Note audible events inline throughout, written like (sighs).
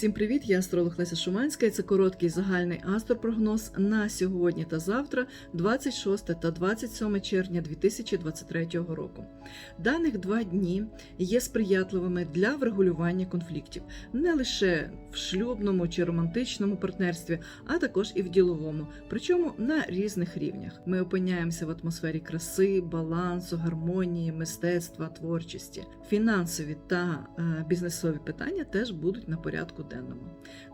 Всім привіт! Я астролог Леся Шуманська. і Це короткий загальний астропрогноз на сьогодні та завтра, 26 та 27 червня 2023 року. Даних два дні є сприятливими для врегулювання конфліктів не лише в шлюбному чи романтичному партнерстві, а також і в діловому, причому на різних рівнях. Ми опиняємося в атмосфері краси, балансу, гармонії, мистецтва, творчості. Фінансові та е, бізнесові питання теж будуть на порядку денному.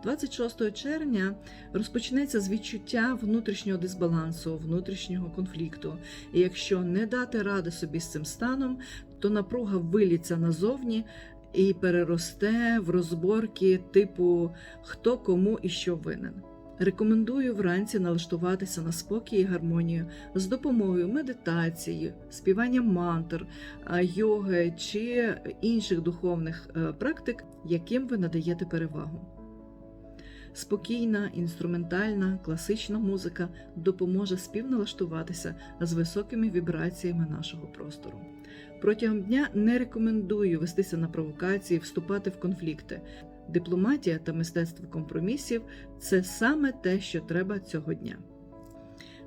26 червня розпочнеться з відчуття внутрішнього дисбалансу, внутрішнього конфлікту. І якщо не дати ради собі з цим станом, то напруга виліться назовні і переросте в розборки типу хто кому і що винен. Рекомендую вранці налаштуватися на спокій і гармонію з допомогою медитації, співання мантр, йоги чи інших духовних е, практик, яким ви надаєте перевагу. Спокійна, інструментальна, класична музика допоможе співналаштуватися з високими вібраціями нашого простору. Протягом дня не рекомендую вестися на провокації, вступати в конфлікти. Дипломатія та мистецтво компромісів це саме те, що треба цього дня.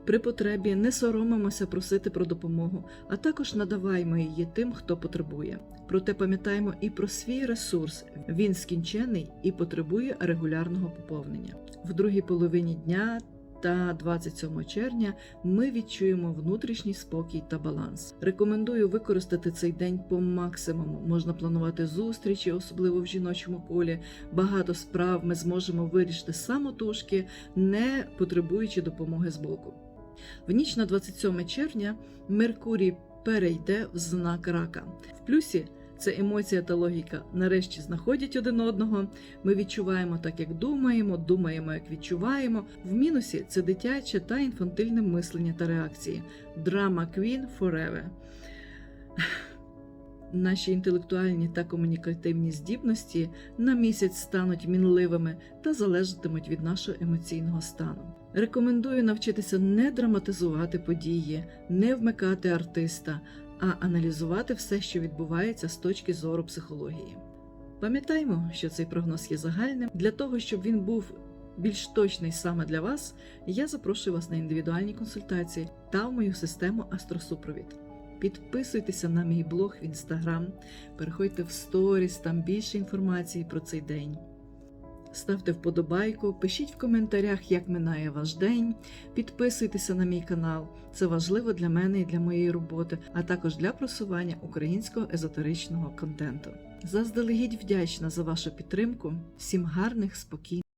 При потребі не соромимося просити про допомогу, а також надаваймо її тим, хто потребує. Проте пам'ятаємо і про свій ресурс. Він скінчений і потребує регулярного поповнення. В другій половині дня та 27 червня ми відчуємо внутрішній спокій та баланс. Рекомендую використати цей день по максимуму. Можна планувати зустрічі, особливо в жіночому колі. Багато справ ми зможемо вирішити самотужки, не потребуючи допомоги з боку. В ніч на 27 червня Меркурій перейде в знак рака. В плюсі це емоція та логіка нарешті знаходять один одного. Ми відчуваємо так, як думаємо, думаємо, як відчуваємо. В мінусі це дитяче та інфантильне мислення та реакції. Драма Queen Forever. (sighs) Наші інтелектуальні та комунікативні здібності на місяць стануть мінливими та залежатимуть від нашого емоційного стану. Рекомендую навчитися не драматизувати події, не вмикати артиста, а аналізувати все, що відбувається з точки зору психології. Пам'ятаймо, що цей прогноз є загальним. Для того, щоб він був більш точний саме для вас, я запрошую вас на індивідуальні консультації та в мою систему Астросупровід. Підписуйтеся на мій блог в інстаграм, переходьте в сторіс, там більше інформації про цей день. Ставте вподобайку, пишіть в коментарях, як минає ваш день, підписуйтеся на мій канал. Це важливо для мене і для моєї роботи, а також для просування українського езотеричного контенту. Заздалегідь вдячна за вашу підтримку. Всім гарних, спокійних.